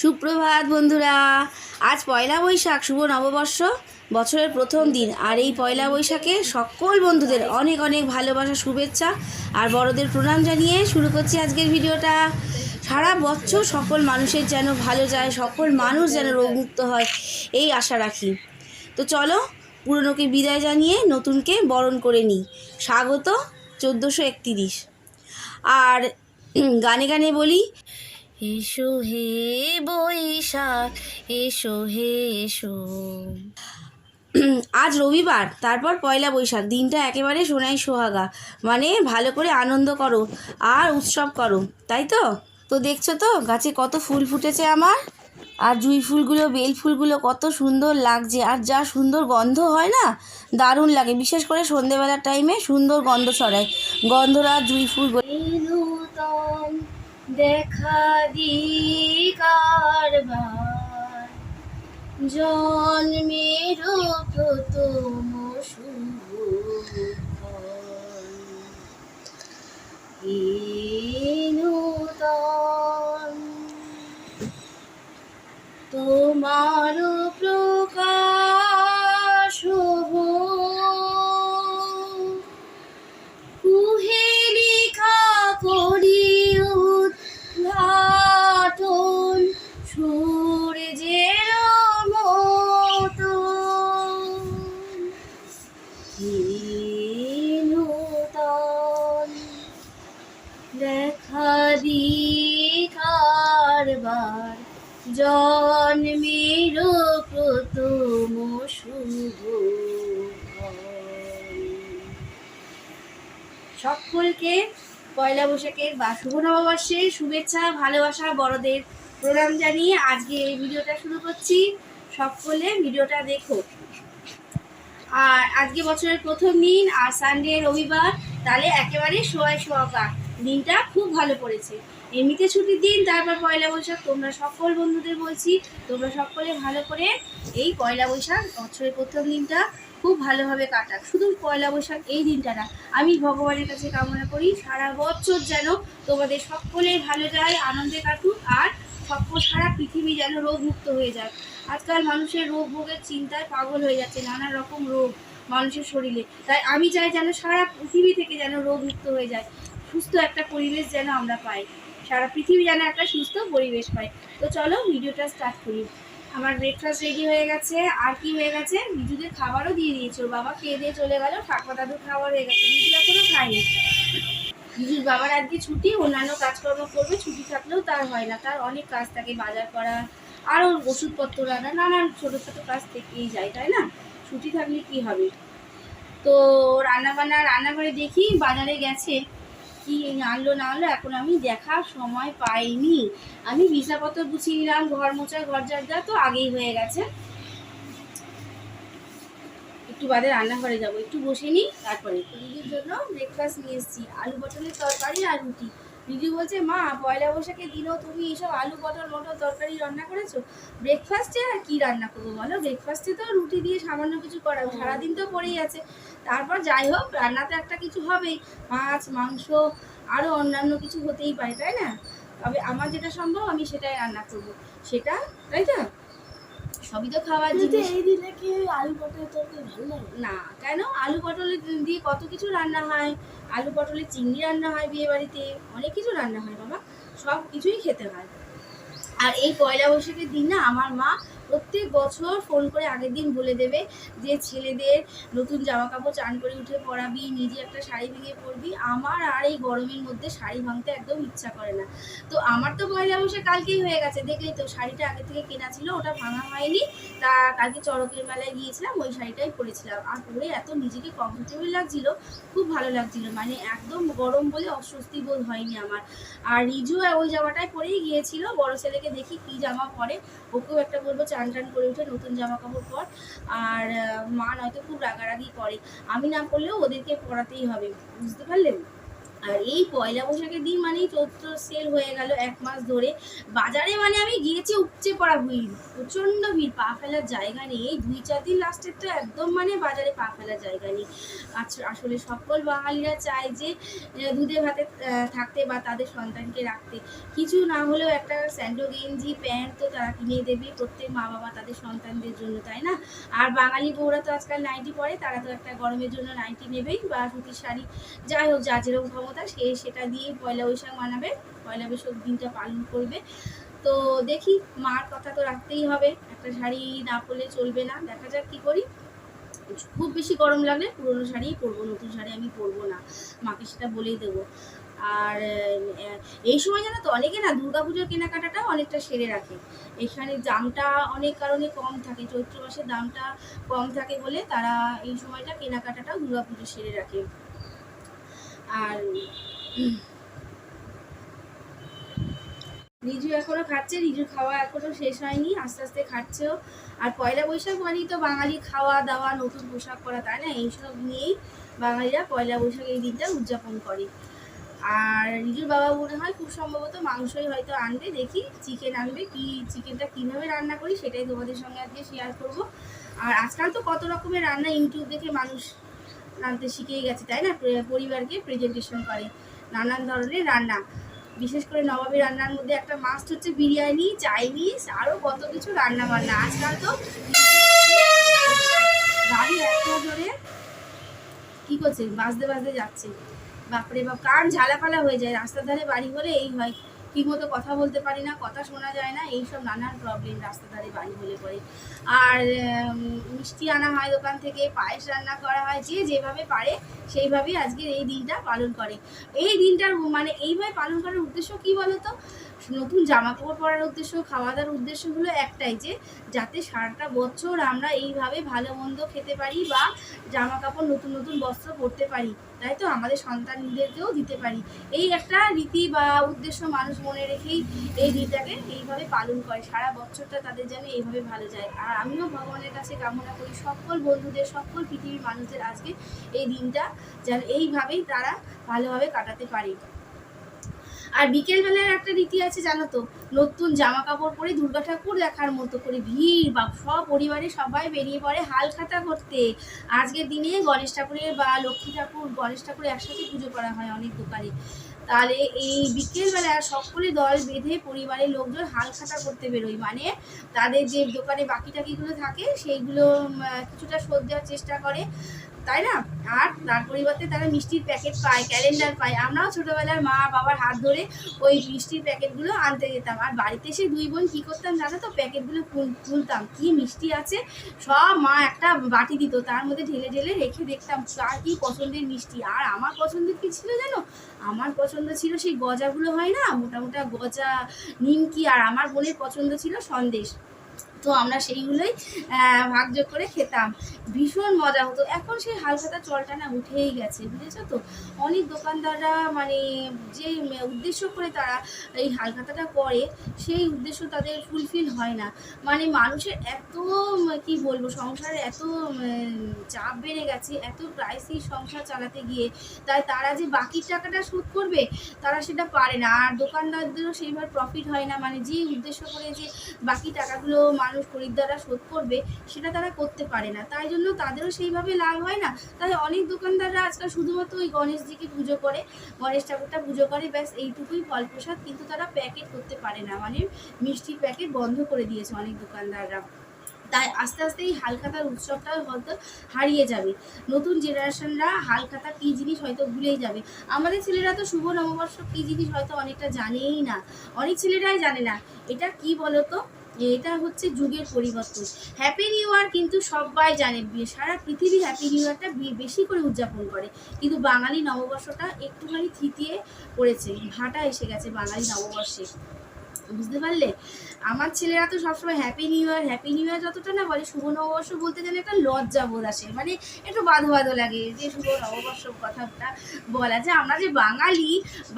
সুপ্রভাত বন্ধুরা। আজ পয়লা বৈশাখ, শুভ নববর্ষ, বছরের প্রথম দিন। আর এই পয়লা বৈশাখে সকল বন্ধুদের অনেক অনেক ভালোবাসা, শুভেচ্ছা আর বড়দের প্রণাম জানিয়ে শুরু করছি আজকের ভিডিওটা। সারা বছর সকল মানুষের যেন ভালো যায়, সকল মানুষ যেন রোগমুক্ত হয়, এই আশা রাখি। তো চলো, পুরনোকে বিদায় জানিয়ে নতুনকে বরণ করে নিই। স্বাগত চোদ্দোশো একতিরিশ। আর গানে গানে বলি এসো হে বৈশাখ এসো হে এসো। আজ রবিবার তারপর পয়লা বৈশাখ দিনটা একেবারে সোনাই সোহাগা। মানে ভালো করে আনন্দ করো আর উৎসব করো তাই তো? তো দেখছ তো গাছে কত ফুল ফুটেছে আমার। আর জুঁই ফুলগুলো বেল ফুলগুলো কত সুন্দর লাগছে। আর যা সুন্দর গন্ধ হয় না দারুণ লাগে। বিশেষ করে সন্ধেবেলার টাইমে সুন্দর গন্ধ ছড়ায়। গন্ধরা জুঁই ফুল দেখা দি কারবার জন্মের প্রথম তোমার প্রকাশ সকলকে পয়লা বৈশাখের বা শুভ নববর্ষের শুভেচ্ছা, ভালোবাসা, বড়দের প্রণাম জানিয়ে আজকে এই ভিডিওটা শুরু করছি। সকলে ভিডিওটা দেখো। আর আজকে বছরের প্রথম দিন, আর সানডে রবিবার, তাহলে একেবারে সোয়াই সোয়াকা দিনটা খুব ভালো পড়েছে। এমনিতে ছুটির দিন, তারপর পয়লা বৈশাখ, তোমরা সকল বন্ধুদের বলছি, তোমরা সকলে ভালো করে এই পয়লা বৈশাখ বছরের প্রথম দিনটা খুব ভালোভাবে কাটাক। শুধু পয়লা বৈশাখ এই দিনটা না, আমি ভগবানের কাছে কামনা করি সারা বছর যেন তোমাদের সকলের ভালো যায়, আনন্দে কাটুক, আর সকল সারা পৃথিবী যেন রোগমুক্ত হয়ে যায় আজকাল মানুষের রোগ ভোগের চিন্তায় পাগল হয়ে যাচ্ছে নানা রকম রোগ মানুষের শরীরে। তাই আমি চাই যেন সারা পৃথিবী থেকে যেন রোগমুক্ত হয়ে যায়, সুস্থ একটা পরিবেশ যেন আমরা পাই। সারা পৃথিবী যেন একটা সুস্থ পরিবেশ পাই তো চলো, ভিডিওটা স্টার্ট করি। আমার ব্রেকফাস্ট রেডি হয়ে গেছে। আর কি হয়ে গেছে? বিজুদের খাবারও দিয়ে দিয়েছে। বাবা খেয়ে দিয়ে চলে গেল। ঠাকুমা দাদুর খাবার হয়ে গেছে। বিজু এখনও খায়নি। বিজুর বাবার আজকে ছুটি। অন্যান্য কাজকর্ম করবে। ছুটি থাকলেও তার হয় না। তার অনেক কাজ থাকে। বাজার করা, আরও ওষুধপত্র আনা নানান ছোটো ছোটো কাজ থেকেই যায়, তাই না? ছুটি থাকলে কি হবে? তো রান্নাবান্না, রান্নাঘরে দেখি বাজারে গেছে। কি আনলো না আনলো, এখন আমি দেখার সময় পাইনি। আমি বিছাপত্র গুছিয়ে নিলাম, ঘর মোচার ঘর জায়গা তো আগেই হয়ে গেছে। একটু বাদে রান্নাঘরে যাব, একটু বসে নিই, তারপরে। দিদির জন্য ব্রেকফাস্ট নিয়ে এসেছি, আলু পটলের তরকারি আর রুটি। দিদি বলছে মা পয়লা বৈশাখের দিনও তুমি এইসব আলু পটল মটর তরকারি রান্না করেছ? ব্রেকফাস্টে আর কি রান্না করব বলো? ব্রেকফাস্টে তো রুটি দিয়ে সামান্য কিছু করাবো সারাদিন তো পড়েই আছে। তারপর যাই হোক রান্নাতে একটা কিছু হবেই। মাছ মাংস আরও অন্যান্য কিছু হতেই পারে তাই না? তবে আমার যেটা সম্ভব আমি সেটাই রান্না করব। সেটা তাই তো? সবই তো খাবার জিনিস। এই দিনে কি আলু পটলের তরকারি ভালো লাগে? না কেন? আলু পটলের দিয়ে কত কিছু রান্না হয়। আলু পটলের চিংড়ি রান্না হয় বিয়ে বাড়িতে। অনেক কিছু রান্না হয় বাবা। সব কিছুই খেতে হয়। আর এই পয়লা বৈশাখের দিন না আমার মা প্রত্যেক বছর ফোন করে আগের দিন বলে দেবে যে, ছেলেদের নতুন জামা কাপড় চান করে উঠে পরাবি নিজে একটা শাড়ি ভেঙে পরবি। আমার আর এই গরমের মধ্যে শাড়ি ভাঙতে একদম ইচ্ছা করে না। তো আমার তো পয়লা বৈশাখ কালকেই হয়ে গেছে। দেখলেই তো শাড়িটা আগে থেকে কেনা ছিল, ওটা ভাঙা হয়নি। তা কালকে চড়কের মেলায় গিয়েছিলাম, ওই শাড়িটাই পরেছিলাম। আর পরে এত নিজেকে কমফোর্টেবল লাগছিল, খুব ভালো লাগছিল। মানে একদম গরম বলে অস্বস্তি বোধ হয়নি আমার। আর রিজু ওই জামাটাই পরেই গিয়েছিল। বড় ছেলেকে দেখি কি জামা পরে। ওকেও একটা বলব চান টান করে উঠে নতুন জামা কাপড় পর, আর মা নয়তো খুব রাগারাগি করে। আমি না করলেও ওদেরকে পড়াতেই হবে, বুঝতে পারলেন? আর এই পয়লা বৈশাখের দিন মানেই চৈত্র সেল হয়ে গেল এক মাস ধরে। বাজারে মানে আমি গিয়েছি উপচে পড়া ভিড়, প্রচণ্ড ভিড়, পা ফেলার জায়গা নেই। এই দুই চার দিন লাস্টের তো একদম মানে বাজারে পা ফেলার জায়গা নেই। আসলে সকল বাঙালিরা চায় যে দুধে ভাতে থাকতে বা তাদের সন্তানকে রাখতে। কিছু না হলেও একটা স্যান্ডো, গেঞ্জি, প্যান্ট তো তারা কিনে দেবে। প্রত্যেক মা বাবা তাদের সন্তানদের জন্য, তাই না? আর বাঙালি বউরা তো আজকাল নাইটি পরে তারা তো একটা গরমের জন্য নাইটি নেবেই বা সুতির শাড়ি। যাই হোক, যা যেরকম ক্ষমতা সে সেটা দিয়ে পয়লা বৈশাখ মানাবে। পয়লা বৈশাখ দিনটা পালন করবে। তো দেখি মার কথা তো রাখতেই হবে। একটা শাড়ি না পরলে চলবে না। দেখা যাক কি করি। খুব বেশি গরম লাগলে পুরনো শাড়িই পরবো, নতুন শাড়ি আমি পরবো না। মাকে সেটা বলেই দেবো। আর এই সময় জানো তো অনেকে না দুর্গাপুজোর কেনাকাটাটাও অনেকটা সেরে রাখে। এখানে দামটা অনেক কারণে কম থাকে। চৈত্র মাসে দামটা কম থাকে বলে তারা এই সময়টা কেনাকাটাটাও দুর্গাপুজো সেরে রাখে। আর রিজু এখনও খাচ্ছে, রিজুর খাওয়া এখনও শেষ হয়নি, আস্তে আস্তে খাচ্ছেও। আর পয়লা বৈশাখ মানেই তো বাঙালি খাওয়া দাওয়া, নতুন পোশাক পরা, তাই না? এইসব নিয়েই বাঙালিরা পয়লা বৈশাখ এই দিনটা উদযাপন করে। আর রিজুর বাবা মনে হয় খুব সম্ভবত মাংসই হয়তো আনবে, দেখি চিকেন আনবে, কি চিকেনটা কীভাবে রান্না করি সেটাই তোমাদের সঙ্গে আজকে শেয়ার করব। আর আজকাল তো কত রকমের রান্না, ইউটিউব দেখে মানুষ রাঁধতে শিখেই গেছে, তাই না? পরিবারকে প্রেজেন্টেশন করে নানান ধরনের রান্না। বিশেষ করে নবাবী রান্নার মধ্যে একটা মাস্ট হচ্ছে বিরিয়ানি, চাইনিজ আরও কত কিছু রান্না বান্না আজকাল তো গাড়ি এত জোরে কি করছে? বাজতে বাজতে যাচ্ছে। বাপরে বাপ, কান ঝালাফালা হয়ে যায়। রাস্তার ধারে বাড়ি হলে এই হয়। ঠিক মতো কথা বলতে পারি না, কথা শোনা যায় না, এইসব নানান প্রবলেম রাস্তা ধারে বাড়ি হলে পরে। আর মিষ্টি আনা হয় দোকান থেকে, পায়েস রান্না করা হয়, যে যেভাবে পারে সেইভাবেই আজকের এই দিনটা পালন করে। এই দিনটার মানে এইভাবে পালন করার উদ্দেশ্য কি বলতো? নতুন জামা কাপড় পরার উদ্দেশ্য খাওয়া দাওয়ার উদ্দেশ্য হলো একটাই যে, যাতে সারাটা বছর আমরা এইভাবে ভালো মন্দ খেতে পারি বা জামা কাপড় নতুন নতুন বস্ত্র পরতে পারি। তাই তো? আমাদের সন্তানদেরকেও দিতে পারি। এই একটা রীতি বা উদ্দেশ্য মানুষ মনে রেখেই এই দিনটাকে এইভাবে পালন করে। সারা বছরটা তাদের যেন এইভাবে ভালো যায়। আর আমিও ভগবানের কাছে কামনা করি, সকল বন্ধুদের, সকল পৃথিবীর মানুষদের আজকে এই দিনটা যেন এইভাবেই তারা ভালোভাবে কাটাতে পারে। আর বিকেলবেলার একটা রীতি আছে, জানো তো? নতুন জামা কাপড় পরে দুর্গা ঠাকুর দেখার মতো করে ভিড় বা সব পরিবারে সবাই বেরিয়ে পড়ে হাল খাতা করতে। আজকের দিনে গণেশ ঠাকুরের বা লক্ষ্মী ঠাকুর, গণেশ ঠাকুর একসাথে পুজো করা হয় অনেক দোকানে। তাহলে এই বিকেলবেলা সকলে দল বেঁধে পরিবারের লোকজন হাল খাতা করতে বেরোয়। মানে তাদের যে দোকানে বাকি টাকিগুলো থাকে, সেইগুলো কিছুটা শোধ দেওয়ার চেষ্টা করে। তাই না? আর তার পরিবর্তে তারা মিষ্টির প্যাকেট পায় ক্যালেন্ডার পায়। আমরাও ছোটোবেলার মা বাবার হাত ধরে ওই মিষ্টির প্যাকেটগুলো আনতে যেতাম। আর বাড়িতে এসে দুই বোন কী করতাম জানো তো? প্যাকেটগুলো খুল- খুলতাম। কি মিষ্টি আছে? সব মা একটা বাটি দিত। তার মধ্যে ঢেলে ঢেলে রেখে দেখতাম, কার কি পছন্দের মিষ্টি? আর আমার পছন্দের কী ছিল জানো? আমার পছন্দ ছিল সেই গজাগুলো হয় না? মোটা মোটা গজা, নিমকি আর আমার বোনের পছন্দ ছিল সন্দেশ। তো আমরা সেইগুলোই ভাগযোগ করে খেতাম। ভীষণ মজা হতো। এখন সেই হালখাতা চলটা না উঠেই গেছে, বুঝেছ তো? অনেক দোকানদাররা মানে যে উদ্দেশ্য করে তারা এই হালখাতাটা করে, সেই উদ্দেশ্য তাদের ফুলফিল হয় না। মানে মানুষের এত, কি বলব, সংসারে এত চাপ বেড়ে গেছে, এত প্রাইসই সংসার চালাতে গিয়ে, তাই তারা যে বাকি টাকাটা শোধ করবে, তারা সেটা পারে না। আর দোকানদারদেরও সেইভাবে প্রফিট হয় না। মানে যে উদ্দেশ্য করে যে বাকি টাকাগুলো মানুষ খরিদ্দাররা শোধ করবে, সেটা তারা করতে পারে না। তাই জন্য তাদেরও সেইভাবে লাভ হয় না। তাই অনেক দোকানদাররা আজকাল শুধুমাত্র ওই গণেশজিকে পুজো করে, গণেশ ঠাকুরটা পুজো করে, ব্যাস এইটুকুই ফল প্রসাদ, কিন্তু তারা প্যাকেট করতে পারে না। মানে মিষ্টির প্যাকেট বন্ধ করে দিয়েছে অনেক দোকানদাররা। তাই আস্তে আস্তে এই হালখাতার উৎসবটা হয়তো হারিয়ে যাবে। নতুন জেনারেশনরা হালখাতা কী জিনিস হয়তো ভুলেই যাবে। আমাদের ছেলেরা তো শুভ নববর্ষ কী জিনিস হয়তো অনেকটা জানেই না। অনেক ছেলেরাই জানে না। এটা কি বলতো? এটা হচ্ছে যুগের পরিবর্তন। হ্যাপি নিউ ইয়ার কিন্তু সবাই জানে, সারা পৃথিবী হ্যাপি নিউ ইয়ারটা বেশি করে উদযাপন করে। কিন্তু বাঙালি নববর্ষটা একটুখানি থিতিয়ে পড়েছে, ভাটা এসে গেছে বাঙালি নববর্ষে। বুঝতে পারলে? আমার ছেলেরা তো সবসময় happy new year happy new year যতটা না বলে, শুভ নববর্ষ বলতে গেলে একটা লজ্জা বোধ আসে। মানে একটু বাধো বাধো লাগে যে শুভ নববর্ষ কথাটা বলা যে আমরা যে বাঙালি,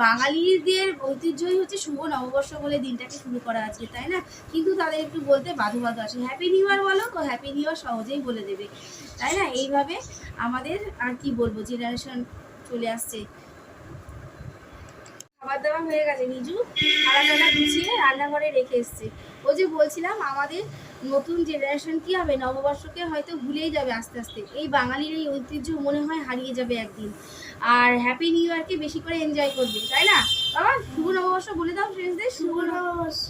বাঙালিদের ঐতিহ্যই হচ্ছে শুভ নববর্ষ বলে দিনটাকে শুরু করা আজকে, তাই না? কিন্তু তাদের একটু বলতে বাধো বাধো আসে। হ্যাপি নিউ ইয়ার বলো তো হ্যাপি নিউ ইয়ার সহজেই বলে দেবে। তাই না? এইভাবে আমাদের আর কি বলব? জেনারেশন চলে আসছে। খাবার দাবার হয়ে গেছে নিজু খানা টানা গুছিয়ে রান্নাঘরে রেখে এসছে। ও যে বলছিলাম আমাদের নতুন জেনারেশন কি হবে? নববর্ষকে হয়তো ভুলেই যাবে আস্তে আস্তে। এই বাঙালির এই ঐতিহ্য মনে হয় হারিয়ে যাবে একদিন। আর হ্যাপি নিউ ইয়ারকে বেশি করে এনজয় করবে তাই না? বাবা শুভ নববর্ষ বলে দাও ফ্রেন্ডসদের শুভ শুভ নববর্ষ।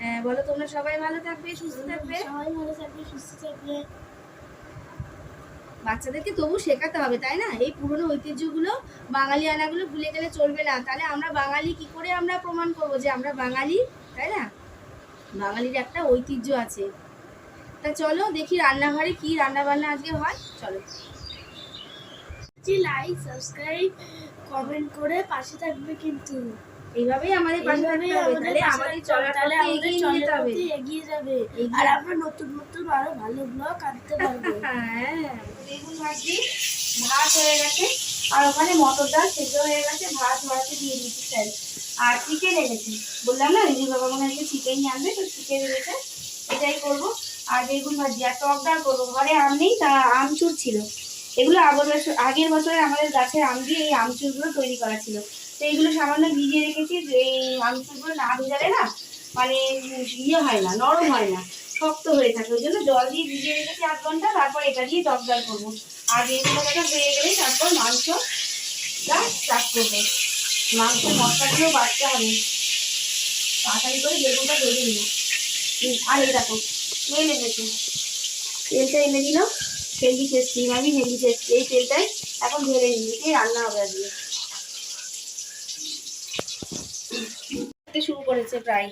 হ্যাঁ বলো তোমরা সবাই ভালো থাকবে সুস্থ থাকবে। সবাই ভালো থাকবে সুস্থ থাকবে। বাচ্চাদেরকে তবু শেখাতে হবে, তাই না? এই পুরনো ঐতিহ্যগুলো বাঙালি আনাগুলো ভুলে গেলে চলবে না। তাহলে আমরা বাঙালি কি করে আমরা প্রমাণ করব যে আমরা বাঙালি, তাই না? বাঙালির একটা ঐতিহ্য আছে। তা চলো দেখি রান্নাঘরে কি রান্না বান্না আজকে হয়। চলো। লাইক সাবস্ক্রাইব কমেন্ট করে পাশে থাকবে কিন্তু। এইভাবেই আমাদের পাশে থাকতে হবে তাহলে আমাদের পাশে আমাদের থাকতে হবে, চলার পথে এগিয়ে নিয়ে যেতে হবে। এগিয়ে যাবে। আর আমরা নতুন নতুন আরও ভালো ব্লগ আনতে পারব। হ্যাঁ বেগুন ভাজি ভাত হয়ে গেছে। আর ওখানে মটর ডাল সেদ্ধ হয়ে গেছে ভাত ভাতে দিয়ে দিচ্ছি স্যার। আর চিকেন এনেছি। বললাম না রিজু বাবা মনে হয় চিকেন আনবে তো চিকেন এনেছে। এটাই করব। আর বেগুন ভাজি আর টক ডাল করব। ঘরে আম নেই তা আমচুর ছিল। এগুলো আগের বছর আগের বছরে আমাদের গাছের আম দিয়ে এই আমচুরগুলো তৈরি করা ছিল। এইগুলো সামান্য ভিজিয়ে রেখেছি এই মাংসগুলো না ভেজালে না মানে ইয়ে হয় না, নরম হয় না, শক্ত হয়ে থাকে। ওই জন্য জল দিয়ে ভিজিয়ে রেখেছি আধ ঘণ্টা, তারপর এটা দিয়ে ডাল করব। আর বেগুন ভাজাটা হয়ে গেলে তারপর মাংস চাপ করব। মাংসের মশলাগুলো বাড়তে হবে। তাড়াতাড়ি করে বেগুনটা ভেজে নিই আর এই দেখো তেল এনেছি তেলটা এনে দিল হেলদি টেস্টি আমি হেলদি টেস্টি। এই তেলটাই এখন ঢেলে নিই এটাই রান্না হবে আজকে। করতে শুরু করেছে প্রায়।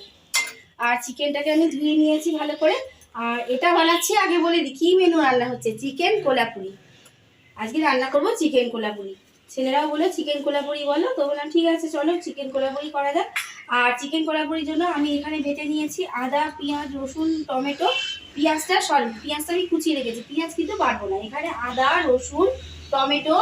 আর চিকেনটাকে আমি ধুয়ে নিয়েছি ভালো করে। আর এটা বানাচ্ছি আগে বলে দিই, কী মেনু রান্না হচ্ছে? চিকেন কোলাপুরি। আজকে রান্না করব চিকেন কোলাপুরি। ছেলেরাও বলে চিকেন কোলাপুরি বলো, তো বললাম ঠিক আছে, চলো চিকেন কোলাপুরি করা যাক। আর চিকেন কোলাপুরির জন্য আমি এখানে বেটে নিয়েছি আদা, পেঁয়াজ, রসুন, টমেটো, পেঁয়াজটা, সরি, পেঁয়াজটা আমি কুচিয়ে রেখেছি। পেঁয়াজ কিন্তু পারব না। এখানে আদা, রসুন, টমেটো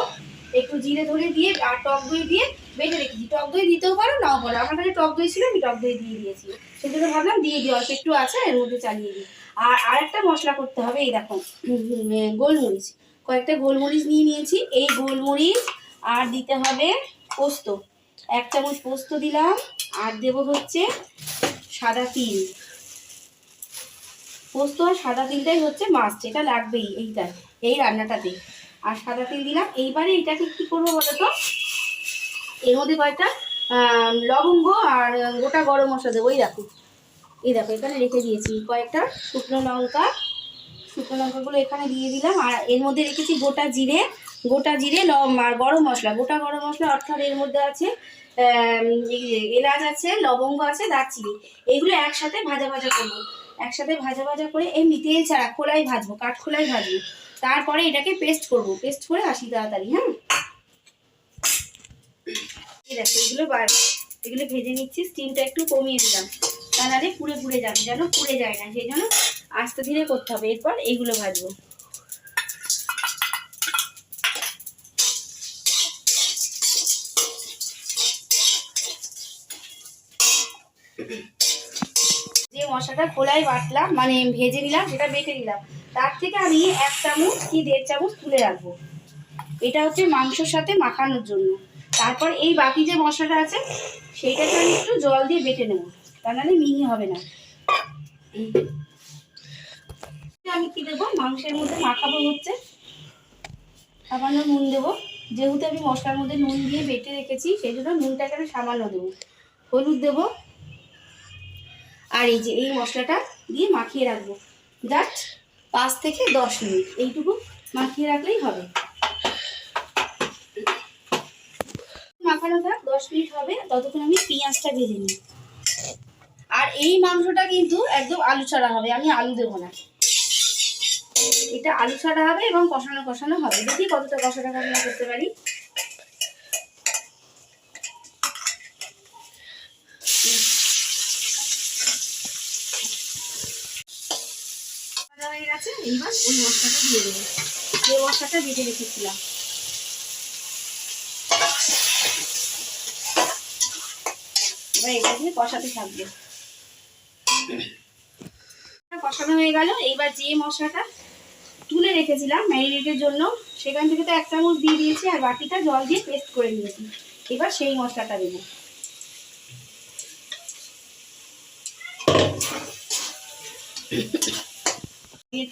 একটু জিরে ধরে দিয়ে আর টক দই দিয়ে বেটে রেখেছি। টক দই দিতেও পারো, নাও পারো। আমার কাছে টক দই ছিল, আমি টক দই দিয়ে দিয়েছি। সেজন্য ভাবলাম দিয়ে দিই, অল্প একটু আছে, এর চালিয়ে দিই। আর আরেকটা মশলা করতে হবে, এই দেখো গোলমরিচ। কয়েকটা গোলমরিচ নিয়ে নিয়েছি। এই গোলমরিচ আর দিতে হবে পোস্ত। এক চামচ পোস্ত দিলাম, আর দেব হচ্ছে সাদা তিল। পোস্ত আর সাদা তিলটাই হচ্ছে মাছ এটা লাগবেই এইটা এই রান্নাটাতে। আর সাদা তিল দিলাম। এইবারে এটাকে কি করব বলো তো এর মধ্যে কয়েকটা লবঙ্গ আর গোটা গরম মশলা দেবো। এই দেখো। এই দেখো, এখানে রেখে দিয়েছি কয়েকটা শুকনো লঙ্কা। শুকনো লঙ্কাগুলো এখানে দিয়ে দিলাম। আর এর মধ্যে রেখেছি গোটা জিরে গোটা জিরে লম আর গরম মশলা। গোটা গরম মশলা অর্থাৎ এর মধ্যে আছে এলাচ আছে, লবঙ্গ আছে, দারচিনি। এগুলো একসাথে ভাজা ভাজা করব। একসাথে ভাজা ভাজা করে এমনি তেল ছাড়া খোলাই ভাজবো কাঠ খোলাই ভাজবো। তারপরে এটাকে পেস্ট করব। পেস্ট করে আসি তাড়াতাড়ি হ্যাঁ? এগুলো বার এগুলো ভেজে নিচ্ছি স্টিমটা একটু কমিয়ে দিলাম। তা নাহলে পুড়ে পুড়ে যাবে, যেন পুড়ে যায় না, সেই জন্য আস্তে ধীরে করতে হবে। এরপর এইগুলো ভাজবো। যে মশলাটা খোলায় বাটলাম মানে ভেজে নিলাম, সেটা বেটে নিলাম। তার থেকে আমি এক চামচ কি দেড় চামচ তুলে রাখব। এটা হচ্ছে মাংসর সাথে মাখানোর জন্য। তারপর এই বাকি যে মশলাটা আছে, সেইটাকে আমি একটু জল দিয়ে বেটে নেব। তা নাহলে মিহি হবে না। আমি কি দেবো? মাংসের মধ্যে মাখাবো হচ্ছে। সামান্য নুন দেবো। যেহেতু আমি মশলার মধ্যে নুন দিয়ে বেটে রেখেছি, সেই জন্য নুনটাকে আমি সামান্য দেবো। হলুদ দেবো। আর এই যে এই মশলাটা দিয়ে মাখিয়ে রাখব। জাস্ট পাঁচ থেকে দশ মিনিট। এইটুকু মাখিয়ে রাখলেই হবে। মাখানো থাক দশ মিনিট হবে, ততক্ষণ আমি পেঁয়াজটা ভেজে নিই। আর এই মাংসটা কিন্তু একদম আলু ছাড়া হবে, আমি আলু দেবো না। এটা আলু ছাড়া হবে এবং কষানো কষানো হবে। দেখি কতটা কষানো কষানো করতে পারি। আটাটা বেঁধে রেখেছিলাম। এবার কষাতে থাকবে। কষানো হয়ে যে মশলাটা তুলে রেখেছিলাম জন্য, সেখান থেকে তো এক চামচ দিয়ে দিয়েছি আর জল দিয়ে পেস্ট করে নিয়েছি। এবার সেই মশলাটা দেবো।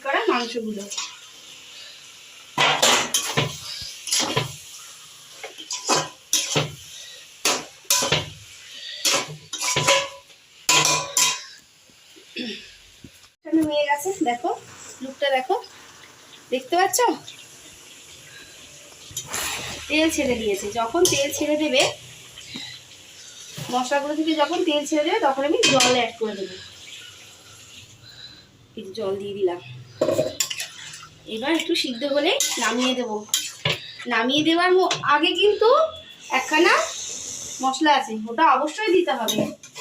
করা মাংসগুলো। দেখো লুকটা দেখো। দেখতে পাচ্ছ? তেল ছেড়ে দিয়েছে। যখন তেল ছেড়ে দেবে, মশলাগুলো থেকে যখন তেল ছেড়ে দেবে, তখন আমি জল অ্যাড করে দেবো। একটু জল দিয়ে দিলাম। এবার একটু সিদ্ধ হলে নামিয়ে দেবো। নামিয়ে দেওয়ার আগে কিন্তু একখানা মশলা আছে। ওটা অবশ্যই দিতে হবে।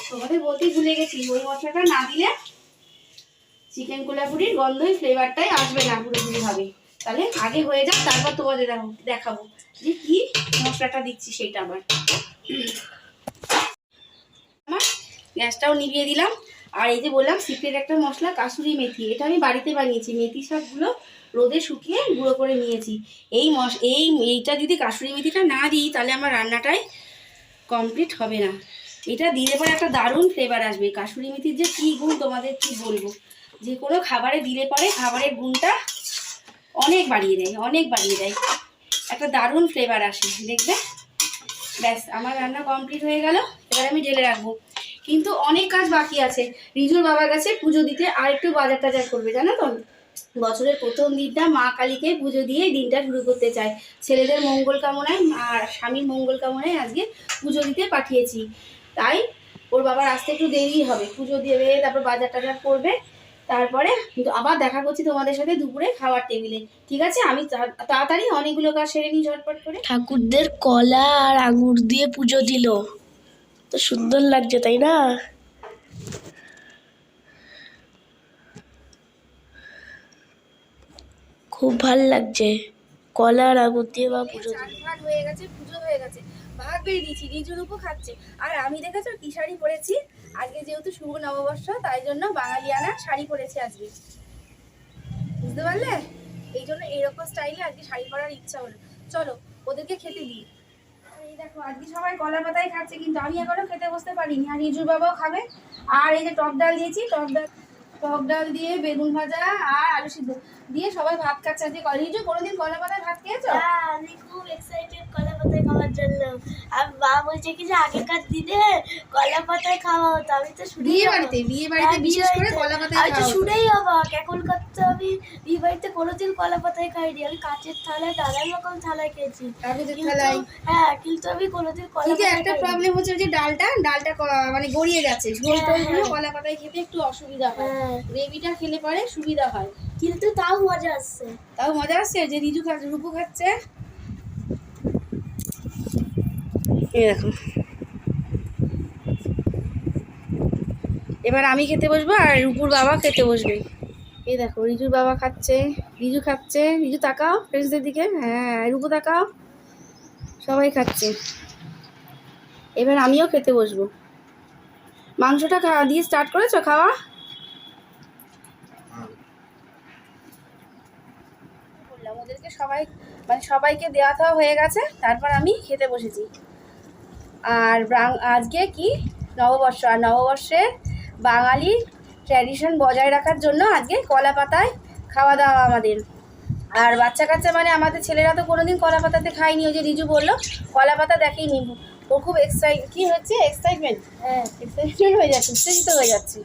তোমাদের বলতে ভুলে গেছি। ওই মশলাটা না দিলে চিকেন কোলাপুরির গন্ধই ফ্লেভারটাই আসবে না পুরোপুরি ভাবে। তাহলে আগে হয়ে যাক, তারপর তোমাদের দেখাবো যে কি মশলাটা দিচ্ছি সেটা আবার। আমার গ্যাসটাও নিভিয়ে দিলাম। আর এই যে বললাম, সিক্রেট একটা মশলা, কাসুরি মেথি। এটা আমি বাড়িতে বানিয়েছি। মেথি শাকগুলো রোদে শুকিয়ে গুঁড়ো করে নিয়েছি। এই মশ, এই এইটা যদি কাসুরি মেথিটা না দিই, তাহলে আমার রান্নাটাই কমপ্লিট হবে না। এটা দিলে পরে একটা দারুণ ফ্লেভার আসবে। কাসুরি মেথির যে কী গুণ তোমাদের কি বলব? যে কোনো খাবারে দিলে পরে খাবারের গুণটা অনেক বাড়িয়ে দেয়, অনেক বাড়িয়ে দেয়। একটা দারুণ ফ্লেভার আসে, দেখবে? ব্যাস, আমার রান্না কমপ্লিট হয়ে গেল, এবার আমি ঢেলে রাখব। কিন্তু অনেক কাজ বাকি আছে। রিজুর বাবার কাছে পুজো দিতে আর একটু বাজার টাজার করবে, জানো তো? বছরের প্রথম দিনটা মা কালীকে পুজো দিয়ে দিনটা শুরু করতে চায়। ছেলেদের মঙ্গল কামনায় আর স্বামীর মঙ্গল কামনায় আজকে পুজো দিতে পাঠিয়েছি। তাই ওর বাবার আসতে একটু দেরি হবে। পুজো দেবে, তারপর বাজার টাজার করবে। তারপরে কিন্তু আবার দেখা করছি তোমাদের সাথে দুপুরে খাওয়ার টেবিলে। ঠিক আছে? আমি তাড়াতাড়ি অনেকগুলো কাজ সেরে নিই ঝটপট করে। ঠাকুরদের কলা আর আঙুর দিয়ে পুজো দিল। তো সুন্দর লাগছে তাই না? খুব ভালো লাগছে। কলা আর আঙুর দিয়ে বা পুজো দিল। হয়ে গেছে পুজো হয়ে গেছে। ভাত বেড়ে দিয়েছি রিজুর উপর খাচ্ছে। আর আমি দেখেছ কি শাড়ি পরেছি? আজকে যেহেতু শুভ নববর্ষ, তাই জন্য বাঙালিয়ানা শাড়ি পরেছি আজকে। বুঝতে পারলে? এই জন্য এইরকম স্টাইলে আজকে শাড়ি পরার ইচ্ছা হলো। চলো, ওদেরকে খেতে দিই। এই দেখো, আজকে সবাই কলা পাতায় খাচ্ছে, কিন্তু আমি এখনও খেতে বসতে পারিনি। আর রিজুর বাবাও খাবে। আর এই যে টক ডাল দিয়েছি, টক ডাল টক ডাল দিয়ে বেগুন ভাজা আর আলু সিদ্ধ দিয়ে সবাই ভাত খাচ্ছে আজকে। রিজু কোনোদিন কলা পাতায় ভাত খেয়েছো? আমি খুব এক্সাইটেড কলা পাতায় খাওয়ার জন্য। আর মা বলছে কি যে আগেকার দিনে কলা খাওয়া হতো আমি তো শুনেই বিয়ে বাড়িতে বিয়ে বাড়িতে হ্যাঁ, বিশেষ করে কলা বাড়িতে। আমি তো শুনেই অবাক এখনকার তো আমি বিয়ে বাড়িতে কোনোদিন কলা পাতায় খাইনি। আমি কাঁচের থালায় নানান রকম থালায় খেয়েছি। হ্যাঁ কিন্তু আমি কোনোদিন কলা একটা প্রবলেম হচ্ছে যে ডালটা ডালটা মানে গড়িয়ে গেছে। ঝোল হ্যাঁ, গুলো হ্যাঁ। কলা পাতায় খেতে একটু অসুবিধা হ্যাঁ। গ্রেভিটা খেলে পরে সুবিধা হয়। কিন্তু তাও মজা আসছে। তাও মজা আসছে যে রিজু খাচ্ছে রূপু খাচ্ছে। এবার আমি খেতে বসবো আর রূপুর বাবা খেতে বসবে। এই দেখো রিজুর বাবা খাচ্ছে, রিজু খাচ্ছে। রিজু তাকাও ফ্রেন্ডসদের দিকে। হ্যাঁ রূপু তাকাও। সবাই খাচ্ছে। এবার আমিও খেতে বসবো। মাংসটা খাওয়া দিয়ে স্টার্ট করেছ খাওয়া? ওদেরকে সবাই মানে সবাইকে দেওয়া খাওয়া হয়ে গেছে, তারপর আমি খেতে বসেছি। আর আজকে কি? নববর্ষ। আর নববর্ষে বাঙালি ট্র্যাডিশন বজায় রাখার জন্য আজকে কলা পাতায় খাওয়া দাওয়া আমাদের। আর বাচ্চা কাচ্চা মানে আমাদের ছেলেরা তো কোনোদিন কলা পাতাতে খায়নি। ওই যে রিজু বলল কলা পাতা দেখেই দেখেইনি। ও খুব এক্সাইট কি হচ্ছে? এক্সাইটমেন্ট হ্যাঁ। এক্সাইটমেন্ট হয়ে যাচ্ছে উত্তেজিত হয়ে যাচ্ছে।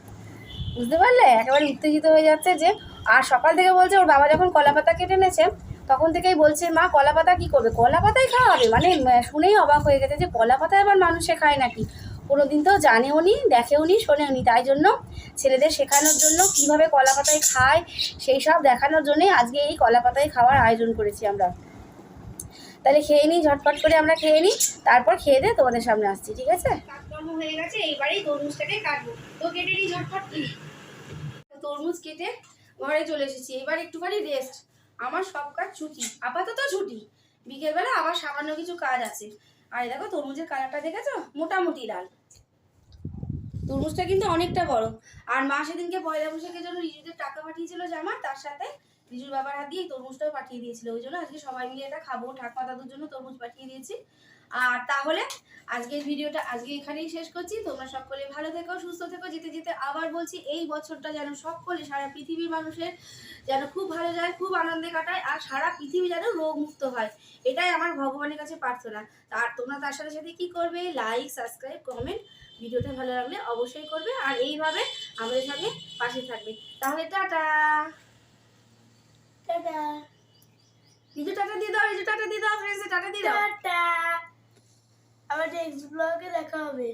বুঝতে পারলে? একেবারে উত্তেজিত হয়ে যাচ্ছে যে আর সকাল থেকে বলছে ওর বাবা যখন কলা পাতা কেটে এনেছে তখন থেকেই বলছে মা কলা পাতা কী করবে? কলা পাতায় খাওয়া হবে মানে শুনেই অবাক হয়ে গেছে যে কলা পাতায় আবার মানুষে খায় নাকি? কোনো দিন তো জানেও নি দেখেও নি শোনেও নি। তাই জন্য ছেলেদের শেখানোর জন্য কীভাবে কলা পাতায় খায় সেই সব দেখানোর জন্যই আজকে এই কলা পাতায় খাওয়ার আয়োজন করেছি আমরা। তাহলে খেয়ে নিই ঝটপট করে আমরা খেয়ে নিই তারপর খেয়ে দিয়ে তোমাদের সামনে আসছি ঠিক আছে? কাজকর্ম হয়ে গেছে এইবারেই তরমুজটাকে কাটবো। তো কেটে নিই ঝটপট তরমুজ কেটে ঘরে চলে এসেছি। এবার একটুখানি রেস্ট আমার সব কাজ ছুটি। আপাতত ছুটি। বিকেলবেলা আবার সামান্য কিছু কাজ আছে। আর দেখো, তরমুজের কালারটা দেখেছ? মোটামুটি লাল। তরমুজটা কিন্তু অনেকটা বড় আর মা সেদিনকে পয়লা বৈশাখের জন্য রিজুদের টাকা পাঠিয়েছিল জামা, তার সাথে রিজুর বাবার হাত দিয়ে তরমুজটাও পাঠিয়ে দিয়েছিল, ওই জন্য আজকে সবাই মিলে এটা খাব, ঠাকুমা দাদুর জন্য তরমুজ পাঠিয়ে দিয়েছি। আর তাহলে আজকের ভিডিওটা আজকে এখানেই শেষ করছি, তোমরা সকলে ভালো থেকো, সুস্থ থেকো, যেতে যেতে আবার বলছি, এই বছরটা যেন সকলে, সারা পৃথিবীর মানুষের যেন খুব ভালো যায়, খুব আনন্দে কাটায়, আর সারা পৃথিবী যেন রোগ মুক্ত হয়। এটাই আমার ভগবানের কাছে প্রার্থনা। আর তোমরা তার সাথে সাথে কি করবে? লাইক সাবস্ক্রাইব কমেন্ট ভিডিওটা ভালো লাগলে অবশ্যই করবে। আর এইভাবে আমাদের সঙ্গে পাশে থাকবে। তাহলে টাটা! টাটা। নিজে টাটা দিয়ে দাও নিজে টাটা দিয়ে দাও ফ্রেন্ডসে টাটা দিয়ে দাও। টাটা। আবার নেক্সট ব্লগে দেখা হবে।